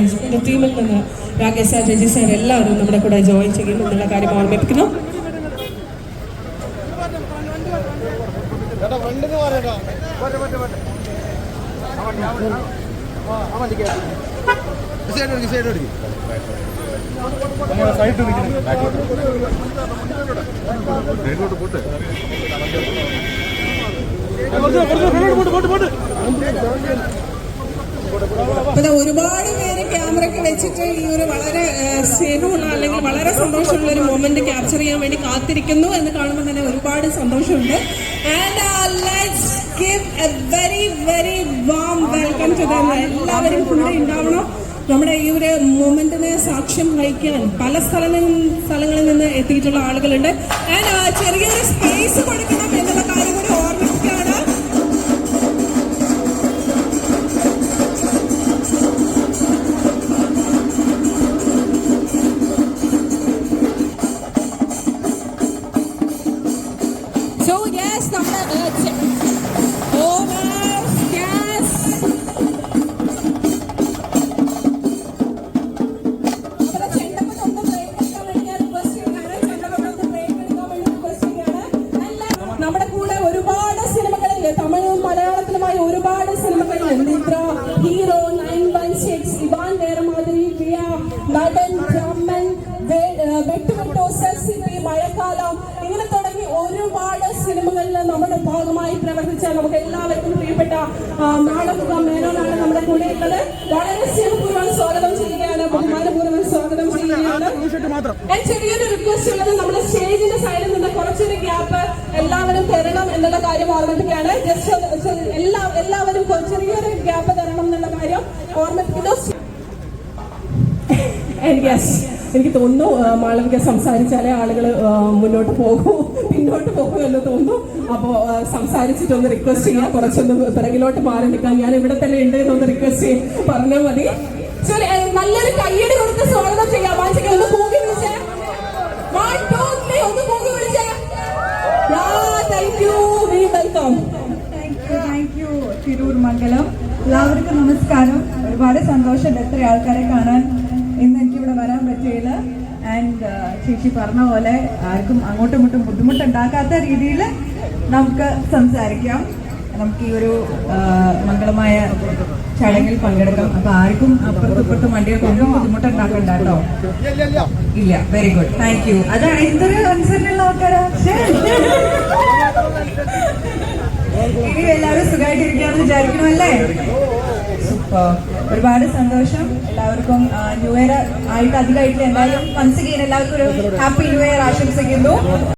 Management ടീമിൽ നിന്ന് Rakesh sir രജി sir എല്ലാവരും നമ്മുടെ കൂടെ ജോയിൻ ചെയ്യും എന്നുള്ള കാര്യം ഓർമ്മിപ്പിക്കുന്നു. ഒരുപാട് പേര് ക്യാമറയ്ക്ക് വെച്ചിട്ട് ഈ ഒരു വളരെ സ്നേഹമുള്ള അല്ലെങ്കിൽ വളരെ സന്തോഷമുള്ള ഒരു മൊമെന്റ് ക്യാപ്ചർ ചെയ്യാൻ വേണ്ടി കാത്തിരിക്കുന്നു എന്ന് കാണുമ്പോൾ തന്നെ ഒരുപാട് സന്തോഷമുണ്ട്. Very very warm welcome to എല്ലാവരും കൂടെ ഉണ്ടാവണം. നമ്മുടെ ഈ ഒരു മൊമെന്റിനെ സാക്ഷ്യം വഹിക്കാൻ പല സ്ഥലങ്ങളിൽ സ്ഥലങ്ങളിൽ നിന്ന് എത്തിയിട്ടുള്ള ആളുകളുണ്ട്. ആൻഡ് ചെറിയൊരു സ്പേസ് ഒരുപാട് സിനിമകളിൽ Nidra hero nine one six Ivan നേരമാതിരി പ്രിയ നടൻ ബ്രഹ്മൻ വെട്ടുവിട്ടോ സെൽസിപ്പി മഴക്കാലം ഇങ്ങനെ തുടങ്ങി ഒരുപാട് സിനിമകളിൽ നമ്മുടെ ഭാഗമായി പ്രവർത്തിച്ച നമുക്ക് എല്ലാവർക്കും പ്രിയപ്പെട്ട നാടക മേനോനാണ് നമ്മുടെ കൂടെ ഉള്ളത് വളരെ സ്നേഹപൂർവം സ്വാഗതം ചെയ്യുകയാണ് ബഹുമാനപൂർവം സ്വാഗതം ചെയ്യുകയാണ് ചെറിയൊരു റിക്വസ്റ്റ് ഉള്ളത് നമ്മുടെ സ്റ്റേജിന്റെ ഗ്യാപ്പ് എല്ലാവരും തരണം എന്നുള്ള കാര്യം ഓർമ്മിപ്പിക്കുകയാണ്. ജസ്റ്റ് എല്ലാ എല്ലാവരും ചെറിയൊരു ഗ്യാപ്പ് തരണം എന്നുള്ള കാര്യം ഓർമ്മിപ്പിക്കുന്നു. എനിക്ക് തോന്നുന്നു മാളവിക സംസാരിച്ചാലേ ആളുകൾ മുന്നോട്ട് പോകൂ പിന്നോട്ട് പോകൂ എന്ന് തോന്നുന്നു. അപ്പോൾ സംസാരിച്ചിട്ടൊന്ന് റിക്വസ്റ്റ് ചെയ്യാം. കുറച്ചൊന്ന് പിറകിലോട്ട് മാറി നിൽക്കാം. ഞാൻ ഇവിടെ തന്നെ ഉണ്ട് എന്നൊന്ന് റിക്വസ്റ്റ് ചെയ്യും പറഞ്ഞാൽ മതി. നല്ലൊരു കയ്യടി കൊടുത്ത് സ്വാഗതം ചെയ്യാം. ഒന്ന് കൂകി welcome thank you Tirur Mangalam. എല്ലാവർക്കും നമസ്കാരം. ഒരുപാട് സന്തോഷമുണ്ട് എത്ര ആൾക്കാരെ കാണാൻ. ഇന്ന് എനിക്ക് ഇവിടെ വരാൻ പറ്റിയില്ല. ആൻഡ് ചേച്ചി പറഞ്ഞ പോലെ ആർക്കും അങ്ങോട്ടും ഇങ്ങോട്ടും ബുദ്ധിമുട്ടുണ്ടാക്കാത്ത രീതിയിൽ നമുക്ക് സംസാരിക്കാം. നമുക്ക് ഈ ഒരു മംഗളമായ ചടങ്ങിൽ പങ്കെടുക്കാം. അപ്പൊ ആർക്കും അപ്പുറത്തും ഇപ്പുറത്തും വണ്ടികൾക്ക് ഒന്നും ബുദ്ധിമുട്ടുണ്ടാക്കണ്ട കേട്ടോ ഇല്ല വെരി ഗുഡ് താങ്ക് യു അതാണ് എന്തൊരു കൺസേൺ ആൾക്കാരാ? ഇനി എല്ലാവരും സുഖമായിട്ടിരിക്കാന്ന് വിചാരിക്കണമല്ലേ? സൂപ്പർ. ഒരുപാട് സന്തോഷം. എല്ലാവർക്കും ന്യൂ ഇയർ ആയിട്ട് അധികമായിട്ട് എന്തായാലും മനസ്സിലായി എല്ലാവർക്കും ഒരു ഹാപ്പി ന്യൂ ഇയർ ആശംസിക്കുന്നു.